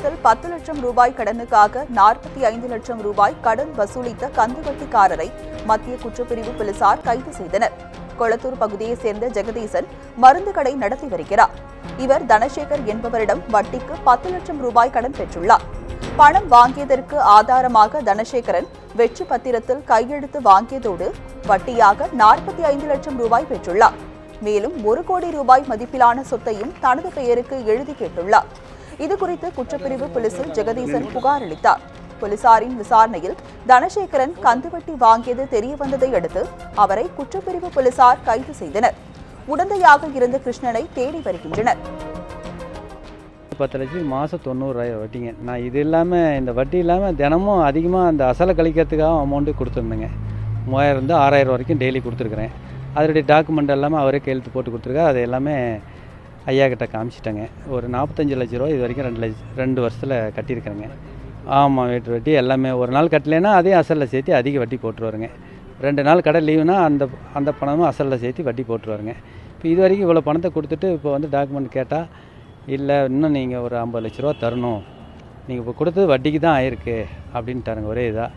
பத்திரத்தில் பத்து லட்சம் ரூபாய் கடனுக்காக நாற்பத்தி ஐந்து லட்சம் ரூபாய் கடன் வசூலித்த கந்துவட்டிக்காரரை மத்திய குற்றப்பிரிவு போலீசார் கைது செய்தனர். கொளத்தூர் பகுதியைச் சேர்ந்த ஜெகதீசன் மருந்து கடை நடத்தி வருகிறார். இவர் தனசேகர் என்பவரிடம் வட்டிக்கு பத்து லட்சம் ரூபாய் கடன் பெற்றுள்ளார். பணம் வாங்கியதற்கு ஆதாரமாக தனசேகரன் வெற்றி பத்திரத்தில் கையெழுத்து வாங்கியதோடு வட்டியாக நாற்பத்தி ஐந்து லட்சம் ரூபாய் பெற்றுள்ளார். மேலும் ஒரு கோடி ரூபாய் மதிப்பிலான சொத்தையும் தனது பெயருக்கு எழுதி கேட்டுள்ளார். இது குறித்து குற்றப்பிரிவு போலீசில் ஜெகதீசன் புகார் அளித்தார். போலீசாரின் விசாரணையில் தனசேகரன் கந்துவட்டி வாங்கியது தெரியவந்ததை அடுத்து அவரை குற்றப்பிரிவு போலீசார் கைது செய்தனர். உடந்தையாக இருந்த கிருஷ்ணனை தேடி வருகின்றனர். பத்து லட்சம் மாதம் தொண்ணூறாயிரம் வட்டிங்க. நான் இது இல்லாமல் இந்த வட்டி இல்லாமல் தினமும் அதிகமாக அந்த அசலை கழிக்கிறதுக்காக அமௌண்ட்டு கொடுத்துருந்தேங்க. மூவாயிரம் இருந்து ஆறாயிரம் வரைக்கும் டெய்லி கொடுத்துருக்குறேன். அதனுடைய டாக்குமெண்ட் எல்லாமே அவரே கையெழுத்து போட்டு கொடுத்துருக்காரு. அது எல்லாமே ஐயா கிட்ட காமிச்சிட்டேங்க. ஒரு நாற்பத்தஞ்சு லட்ச ரூபா இது வரைக்கும் ரெண்டு லட்ச ரெண்டு வருஷத்தில் கட்டியிருக்கிறேங்க. ஆமாம் வீட்டு வட்டி எல்லாமே ஒரு நாள் கட்டலைன்னா அதையும் அசலில் சேர்த்து அதிக வட்டி போட்டுருவாருங்க. ரெண்டு நாள் கடை லீவுனா அந்த அந்த பணமும் அசலில் சேர்த்து வட்டி போட்டுருவாருங்க. இப்போ இது வரைக்கும் இவ்வளோ பணத்தை கொடுத்துட்டு இப்போ வந்து டாக்குமெண்ட் கேட்டால் இல்லை இன்னும் நீங்கள் ஒரு ஐம்பது லட்ச ரூபா தரணும். நீங்கள் இப்போ கொடுத்தது வட்டிக்கு தான் ஆயிருக்கு. அப்படின்ட்டாருங்க ஒரே இதாக